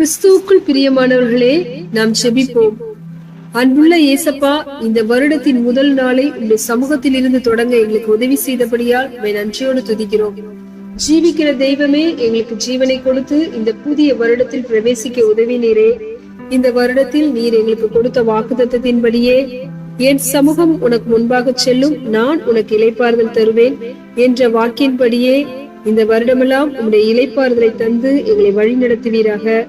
கிறிஸ்துவுக்குள் பிரியமானவர்களே நாம் செபிப்போம் அன்புள்ள ஏசப்பா இந்த வருடத்தின் முதல் நாளை உங்கள் சமூகத்தில் இருந்து தொடங்க எங்களுக்கு உதவி செய்தபடியால் உம்மை நன்றியோடு துதிக்கிறோம். ஜீவிக்கிற தெய்வமே எங்களுக்கு ஜீவனை கொடுத்து இந்த புதிய வருடத்தில் பிரவேசிக்க உதவினீரே. இந்த வருடத்தில் நீர் எங்களுக்கு கொடுத்த வாக்குத்தத்தின்படியே என் சமூகம் உனக்கு முன்பாக செல்லும் நான் உனக்கு இலைப்பாறுதல் தருவேன் என்ற வாக்கின்படியே இந்த வருடமெல்லாம் உம்முடைய இலைப்பாறுதலை தந்து எங்களை வழிநடத்துவீராக.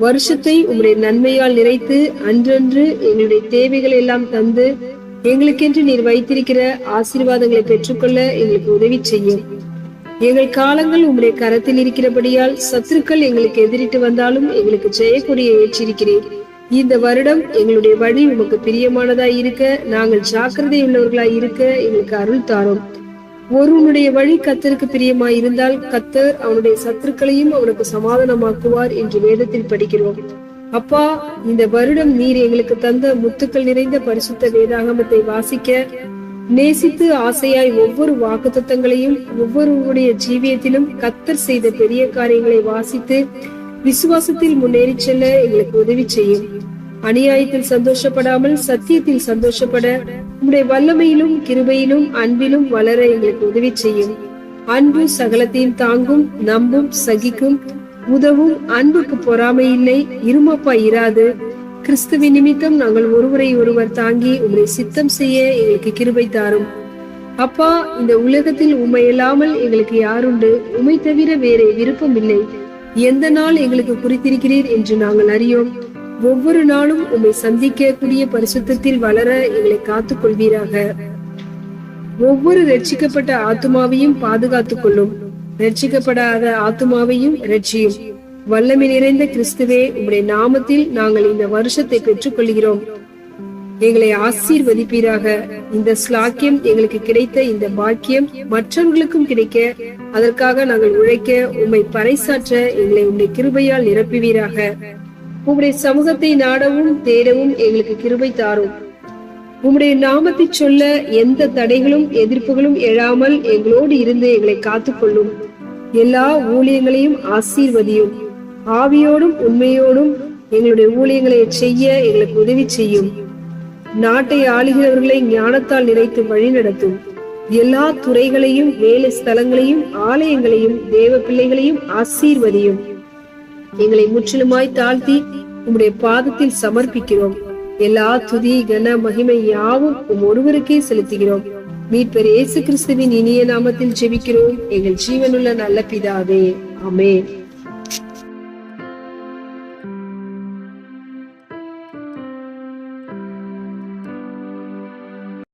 வருஷத்தை உம்முடைய நன்மையால் நிறைத்து அன்றன்று எங்களுடைய தேவைகள் எல்லாம் தந்து எங்களுக்கென்று நீர் வைத்திருக்கிற ஆசீர்வாதங்களை பெற்றுக்கொள்ள எங்களுக்கு உதவி செய்யும். எங்கள் காலங்கள் உம்முடைய கரத்தில் இருக்கிறபடியால் சத்துருக்கள் எங்களுக்கு எதிரிட்டு வந்தாலும் எங்களுக்கு ஜெயக்கொடியை ஏற்றிருக்கிறேன் இந்த வருடம் எங்களுடைய வழி உமக்கு பிரியமானதாய் இருக்க நாங்கள் ஜாக்கிரதை உள்ளவர்களாய் இருக்க எங்களுக்கு அருள் தாரோம். ஒருவனுடைய வழி கத்தருக்கு பிரியமாய் இருந்தால் கத்தர் அவனுடைய சத்துருக்களையும் அவனுக்கு சமாதானமாக்குவார் என்று வேதத்தில் படிக்கிறோம். அப்பா இந்த வருடம் நீர் எங்களுக்கு தந்த முத்துக்கள் நிறைந்த பரிசுத்த வேதாகமத்தை வாசிக்க நேசித்து ஆசையாய் ஒவ்வொரு வாக்குத்தத்தங்களையும் ஒவ்வொருவருடைய ஜீவியத்திலும் கத்தர் செய்த பெரிய காரியங்களை வாசித்து விசுவாசத்தில் முன்னேறி செல்ல எங்களுக்கு உதவி செய்யும். அநியாயத்தில் சந்தோஷப்படாமல் சத்தியத்தில் சந்தோஷப்பட உம்முடைய வல்லமையிலும் கிருபையிலும் அன்பிலும் வளர எங்களுக்கு உதவி செய்யும். அன்பு சகலத்தையும் தாங்கும் நம்பும் சகிக்கும் உதவும் அன்புக்கு பொறாமை இல்லை இருமப்பா இராது. கிறிஸ்துவின் நிமித்தம் நாங்கள் ஒருவரை ஒருவர் தாங்கி உங்களை சித்தம் செய்ய எங்களுக்கு கிருபை தாரும். அப்பா இந்த உலகத்தில் உண்மை இல்லாமல் எங்களுக்கு யாருண்டு? உமை தவிர வேறே விருப்பம் இல்லை எந்த நாள் எங்களுக்கு குறித்திருக்கிறீர் என்று நாங்கள் அறியோம். ஒவ்வொரு நாளும் உம்மை சந்திக்க கூடிய பரிசுத்தத்தில் வளர எங்களை காத்துக் கொள்வீராக. ஒவ்வொரு ரட்சிக்கப்பட்ட ஆத்துமாவையும் பாதுகாத்துக் கொள்ளும். ரட்சிக்கப்படாத ஆத்துமாவையும் ரட்சியும். வல்லமை நிறைந்த கிறிஸ்துவே உம்முடைய நாமத்தில் நாங்கள் இந்த வருஷத்தை பெற்றுக் கொள்கிறோம் எங்களை ஆசீர்வதிப்பீராக. இந்த ஸ்லாக்கியம் எங்களுக்கு கிடைத்த இந்த பாக்கியம் மற்றவர்களுக்கும் கிடைக்க அதற்காக நாங்கள் உழைக்க உம்மை பறைசாற்ற எங்களை உம்முடைய கிருபையால் நிரப்புவீராக. உம்முடைய சமூகத்தை நாடவும் தேடவும் எங்களுக்கு கிருபை தாரும். உம்முடைய நாமத்தை சொல்ல எந்த தடைகளும் எதிர்ப்புகளும் எழாமல் எங்களோடு இருந்து எங்களை காத்துக்கொள்ளும். எல்லா ஊழியங்களையும் ஆசீர்வதியும். ஆவியோடும் உண்மையோடும் எங்களுடைய ஊழியங்களை செய்ய எங்களுக்கு உதவி செய்யும். நாட்டை ஆளுகிறவர்களை ஞானத்தால் நிறைத்து வழிநடத்தும் எல்லா துறைகளையும் வேலை ஸ்தலங்களையும் ஆலயங்களையும் தேவ பிள்ளைகளையும் ஆசீர்வதியும். எங்களை முற்றிலுமாய் தாழ்த்தி உம்முடைய பாதத்தில் சமர்ப்பிக்கிறோம். எல்லா துதி கன மகிமை யாவும் உம் ஒருவருக்கே செலுத்துகிறோம். மீட்பர் இயேசு கிறிஸ்துவின் இனிய நாமத்தில் ஜெபிக்கிறோம். எங்கள் ஜீவனுள்ள நல்ல பிதாவே. அமே